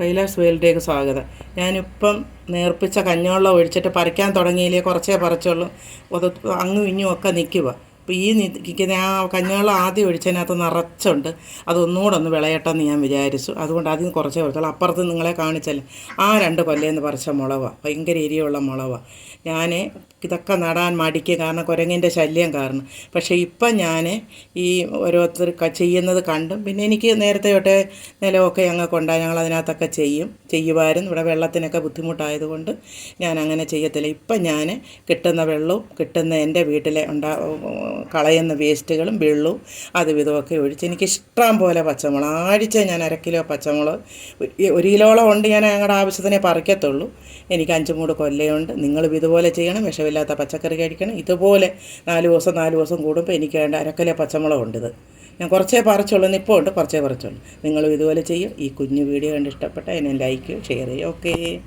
കൈലാസ് വേലിലേക്ക് സ്വാഗതം. ഞാനിപ്പം നേർപ്പിച്ച കഞ്ഞോളം ഒഴിച്ചിട്ട് പറിക്കാൻ തുടങ്ങിയില്ലേ? കുറച്ചേ പറിച്ചുള്ളൂ. അത് അങ്ങും ഇങ്ങും ഒക്കെ നിൽക്കുക അപ്പോൾ ഈ നിൽക്കുന്ന ആ കഞ്ഞോളം ആദ്യം ഒഴിച്ചതിനകത്ത് നിറച്ചുണ്ട്. അതൊന്നുകൂടെ ഒന്ന് വിളയട്ടെന്ന് ഞാൻ വിചാരിച്ചു. അതുകൊണ്ട് ആദ്യം കുറച്ചേ പറിച്ചുള്ളൂ അപ്പുറത്ത് നിങ്ങളെ കാണിച്ചല്ലേ? ആ രണ്ട് കൊല്ലേന്ന് പറിച്ച മുളവ. ഭയങ്കര എരിയുള്ള മുളവ. ഞാൻ ഇതൊക്കെ നടാൻ മടിക്കുക കാരണം കുരങ്ങിന്റെ ശല്യം കാരണം. പക്ഷേ ഇപ്പം ഞാൻ ഈ ഓരോരുത്തർ ചെയ്യുന്നത് കണ്ടും പിന്നെ എനിക്ക് നേരത്തെ തൊട്ടേ നിലമൊക്കെ ഞങ്ങൾക്ക് ഉണ്ടായി ഞങ്ങൾ അതിനകത്തൊക്കെ ചെയ്യും. ചെയ്യുമായിരുന്നു ഇവിടെ വെള്ളത്തിനൊക്കെ ബുദ്ധിമുട്ടായതുകൊണ്ട് ഞാൻ അങ്ങനെ ചെയ്യത്തില്ല. ഇപ്പം ഞാൻ കിട്ടുന്ന വെള്ളവും കിട്ടുന്ന എന്റെ വീട്ടിലെ ഉണ്ടാ കളയുന്ന വേസ്റ്റുകളും വെള്ളവും അത് വിധമൊക്കെ ഒഴിച്ച് എനിക്ക് ഇഷ്ടം പോലെ പച്ചമുളക്. ആഴ്ച ഞാൻ അര കിലോ പച്ചമുളക് ഒരു- കിലോളം ഉണ്ട് ഞാൻ ഞങ്ങളുടെ ആവശ്യത്തിനെ പറിക്കത്തുള്ളൂ. എനിക്ക് അഞ്ച് മൂട് കൊല്ലയുണ്ട്. നിങ്ങളും ഇതുപോലെ ചെയ്യണം. വിഷമില്ലാത്ത പച്ചക്കറി കഴിക്കണം. ഇതുപോലെ നാല് ദിവസം നാല് ദിവസം കൂടുമ്പോൾ എനിക്ക് വേണ്ട അരക്കിലോ പച്ചമുളകുണ്ട് ഇത് ഞാൻ കുറച്ചേ പറിച്ചുള്ളൂ. ഇപ്പോൾ ഉണ്ട്. കുറച്ചേ പറിച്ചുള്ളൂ. നിങ്ങളും ഇതുപോലെ ചെയ്യും. ഈ കുഞ്ഞു വീഡിയോ കണ്ട് ഇഷ്ടപ്പെട്ട എന്നെ ലൈക്ക് ഷെയർ ചെയ്യും. ഓക്കേ.